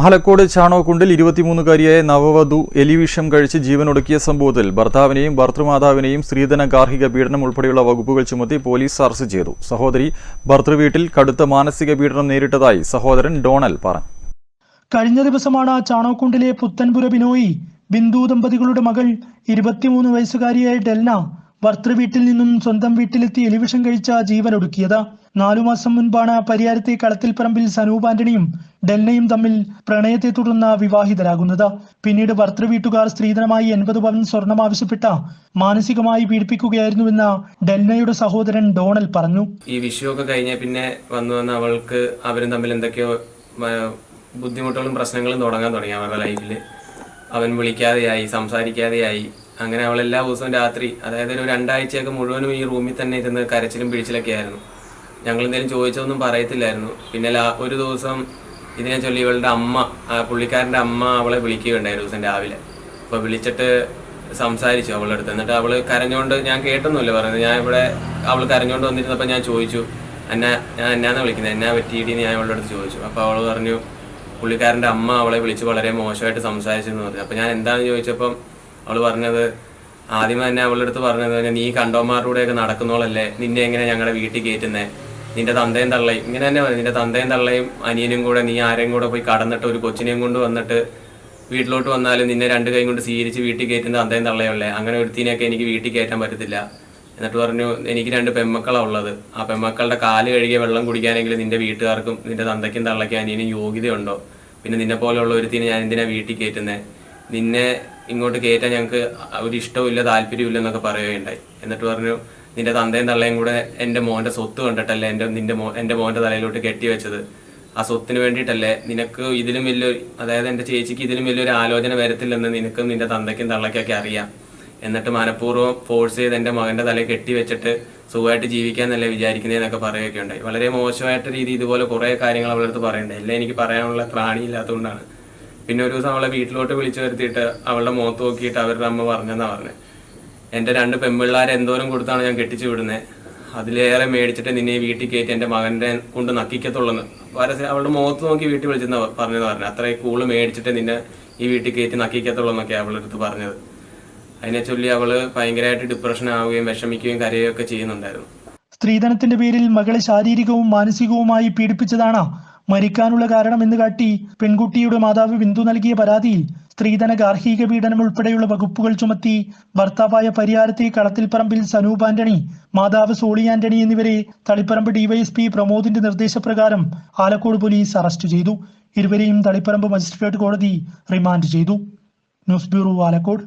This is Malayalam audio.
ആലക്കോട് ചാണോക്കുണ്ടിൽ ഇരുപത്തിമൂന്നുകാരിയായ നവവധു എലിവിഷം കഴിച്ച് ജീവനൊടുക്കിയ സംഭവത്തിൽ ഭർത്താവിനെയും ഭർത്തൃമാതാവിനെയും സ്ത്രീധന ഗാർഹിക പീഡനം ഉൾപ്പെടെയുള്ള വകുപ്പുകൾ ചുമത്തി പോലീസ് അറസ്റ്റ് ചെയ്തു. സഹോദരി ഭർത്തൃവീട്ടിൽ കടുത്ത മാനസിക പീഡനം നേരിട്ടതായി സഹോദരൻ ഡോണൽ പറഞ്ഞു. കഴിഞ്ഞ ദിവസമാണ് ചാണോക്കുണ്ടിലെ പുത്തൻപുര ബിനോയി ബിന്ദു ദമ്പതികളുടെ മകൾ ഇരുപത്തിമൂന്ന് വയസ്സുകാരിയായ ഡെൽന ഭർത്തൃവീട്ടിൽ നിന്നും സ്വന്തം വീട്ടിലെത്തി എലിവിഷം കഴിച്ച ജീവനൊടുക്കിയത്. നാലു മാസം മുൻപാണ് പരിയാരത്തെ കളത്തിൽപ്പറമ്പിൽ സനൂപ് ആന്റണിയും ഡെൽനയും തമ്മിൽ പ്രണയത്തെ തുടർന്ന് വിവാഹിതരാകുന്നത്. പിന്നീട് ഭർത്തൃവീട്ടുകാർ സ്ത്രീധനമായി എൺപത് പവൻ സ്വർണം ആവശ്യപ്പെട്ട മാനസികമായി പീഡിപ്പിക്കുകയായിരുന്നുവെന്ന് ഡെൽനയുടെ സഹോദരൻ ഡോണൽ പറഞ്ഞു. ഈ വിഷയമൊക്കെ കഴിഞ്ഞ പിന്നെ വന്നു വന്ന് അവൾക്ക് അവരും തമ്മിൽ എന്തൊക്കെയോ ബുദ്ധിമുട്ടുകളും പ്രശ്നങ്ങളും തുടങ്ങാൻ തുടങ്ങി അവരുടെ ലൈഫിൽ അവൻ വിളിക്കാതെയായി സംസാരിക്കാതെയായി. അങ്ങനെ അവൾ എല്ലാ ദിവസവും രാത്രി അതായത് ഒരു രണ്ടാഴ്ചയൊക്കെ മുഴുവനും ഈ റൂമിൽ തന്നെ ഇരുന്ന് കരച്ചിലും പിടിച്ചിലൊക്കെ ആയിരുന്നു. ഞങ്ങൾ എന്തെങ്കിലും ചോദിച്ചതൊന്നും പറയത്തില്ലായിരുന്നു. പിന്നെ ഒരു ദിവസം ഇതിനെ ചൊല്ലി ഇവളുടെ അമ്മ പുള്ളിക്കാരന്റെ അമ്മ അവളെ വിളിക്കുകയുണ്ടായി ഒരു ദിവസം രാവിലെ. അപ്പോൾ വിളിച്ചിട്ട് സംസാരിച്ചു അവളുടെ അടുത്ത് എന്നിട്ട് അവൾ കരഞ്ഞുകൊണ്ട് ഞാൻ കേട്ടൊന്നുമില്ല പറയുന്നത് ഞാൻ ഇവിടെ അവൾ കരഞ്ഞുകൊണ്ട് വന്നിരുന്നപ്പോൾ ഞാൻ ചോദിച്ചു എന്നാ ഞാൻ എന്നാന്ന് വിളിക്കുന്നത്? എന്നാ പറ്റിയിട്ട് ഞാൻ അവളുടെ അടുത്ത് ചോദിച്ചു. അപ്പോൾ അവൾ പറഞ്ഞു പുള്ളിക്കാരന്റെ അമ്മ അവളെ വിളിച്ച് വളരെ മോശമായിട്ട് സംസാരിച്ചെന്ന് പറഞ്ഞു. അപ്പോൾ ഞാൻ എന്താണെന്ന് ചോദിച്ചപ്പം അവൾ പറഞ്ഞത് ആദ്യം തന്നെ അവളുടെ അടുത്ത് പറഞ്ഞത് നീ കണ്ടോമാരുടെ ഒക്കെ നടക്കുന്നോളല്ലേ? നിന്നെ എങ്ങനെ ഞങ്ങളുടെ വീട്ടിൽ കയറ്റുന്നേ? നിന്റെ തന്തയും തള്ളയും. ഇങ്ങനെ തന്നെ നിന്റെ തന്തയും തള്ളയും അനിയനും കൂടെ നീ ആരെയും കൂടെ പോയി കടന്നിട്ട് ഒരു കൊച്ചിനെയും കൊണ്ട് വന്നിട്ട് വീട്ടിലോട്ട് വന്നാലും നിന്നെ രണ്ട് കൈ കൊണ്ട് സ്വീകരിച്ച് വീട്ടിൽ കയറ്റുന്ന തന്തയും തള്ളയുള്ളേ അങ്ങനെ ഒരുത്തിനെയൊക്കെ എനിക്ക് വീട്ടിൽ കയറ്റാൻ പറ്റത്തില്ല. എന്നിട്ട് പറഞ്ഞു എനിക്ക് രണ്ട് പെമ്മക്കളാണ് ഉള്ളത്. ആ പെമ്മക്കളുടെ കാൽ കഴുകിയ വെള്ളം കുടിക്കാനെങ്കിൽ നിന്റെ വീട്ടുകാർക്കും നിന്റെ തന്തയ്ക്കും തള്ളയ്ക്കും അനിയനും യോഗ്യതയുണ്ടോ? പിന്നെ നിന്നെ പോലെയുള്ള ഒരുത്തിനെ ഞാൻ എന്തിനാ വീട്ടിൽ കയറ്റുന്നത് നിന്നെ ഇങ്ങോട്ട് കയറ്റാൻ ഞങ്ങൾക്ക് ഒരു ഇഷ്ടമില്ല താല്പര്യമില്ല എന്നൊക്കെ പറയുകയുണ്ടായി. എന്നിട്ട് പറഞ്ഞു നിന്റെ തന്തയും തള്ളയും കൂടെ എന്റെ മോന്റെ സ്വത്ത് കണ്ടിട്ടല്ലേ എന്റെ നിന്റെ മോ എന്റെ മോന്റെ തലയിലോട്ട് കെട്ടി വെച്ചത്. ആ സ്വത്തിന് വേണ്ടിയിട്ടല്ലേ നിനക്ക് ഇതിലും വലിയൊരു അതായത് എന്റെ ചേച്ചിക്ക് ഇതിലും വലിയൊരു ആലോചന വരത്തില്ലെന്ന് നിനക്കും നിന്റെ തന്തയ്ക്കും തള്ളയ്ക്കൊക്കെ അറിയാം. എന്നിട്ട് മനഃപൂർവം ഫോഴ്സ് ചെയ്ത് എന്റെ മകന്റെ തലയിൽ കെട്ടി വെച്ചിട്ട് സുഖമായിട്ട് ജീവിക്കാന്നല്ലേ വിചാരിക്കുന്നതെന്നൊക്കെ പറയുകയൊക്കെ ഉണ്ടായി. വളരെ മോശമായിട്ട് രീതി ഇതുപോലെ കുറേ കാര്യങ്ങൾ അവളുടെ അടുത്ത് പറയണ്ടായി എല്ലാം എനിക്ക് പറയാനുള്ള പ്രാണി ഇല്ലാത്തതുകൊണ്ടാണ്. പിന്നെ ഒരു ദിവസം അവളെ വീട്ടിലോട്ട് വിളിച്ചു വരുത്തിയിട്ട് അവളുടെ മുഖത്ത് നോക്കിയിട്ട് അവരുടെ അമ്മ പറഞ്ഞെന്നാ പറഞ്ഞത് എന്റെ രണ്ട് പെൺപിള്ളേരെ എന്തോരം കൊടുത്താണ് ഞാൻ കെട്ടിച്ചു വിടുന്നത് അതിലേറെ മേടിച്ചിട്ട് നിന്നെ വീട്ടിൽ കയറ്റി എന്റെ മകന്റെ കൊണ്ട് നക്കിക്കത്തുള്ളെന്ന്. പരസ്യം അവളുടെ മുഖത്ത് നോക്കി വീട്ടിൽ വിളിച്ചെന്ന് പറഞ്ഞെന്ന് പറഞ്ഞു. അത്രയും കൂൾ മേടിച്ചിട്ട് നിന്നെ ഈ വീട്ടിൽ കയറ്റി നക്കിക്കത്തുള്ളൂ എന്നൊക്കെ അവളുടെ അടുത്ത് പറഞ്ഞത്. അതിനെ ചൊല്ലി അവൾ ഭയങ്കരമായിട്ട് ഡിപ്രഷൻ ആവുകയും വിഷമിക്കുകയും കരയുകയും ഒക്കെ ചെയ്യുന്നുണ്ടായിരുന്നു. സ്ത്രീധനത്തിന്റെ പേരിൽ മകളെ ശാരീരികവും മാനസികവുമായി പീഡിപ്പിച്ചതാണ് മരിക്കാനുള്ള കാരണം എന്ന് കാട്ടി പെൺകുട്ടിയുടെ മാതാവ് ബിന്ദു നൽകിയ പരാതിയിൽ സ്ത്രീധന ഗാർഹിക പീഡനം ഉൾപ്പെടെയുള്ള വകുപ്പുകൾ ചുമത്തി ഭർത്താവായ പരിയാരത്തെ കളത്തിൽപ്പറമ്പിൽ സനൂപ് ആന്റണി മാതാവ് സോളി ആന്റണി എന്നിവരെ തളിപ്പറമ്പ് ഡിവൈഎസ്പി പ്രമോദിന്റെ നിർദ്ദേശപ്രകാരം ആലക്കോട് പോലീസ് അറസ്റ്റ് ചെയ്തു. ഇരുവരെയും തളിപ്പറമ്പ് മജിസ്ട്രേറ്റ് കോടതി റിമാൻഡ് ചെയ്തു. News bureau Alakode.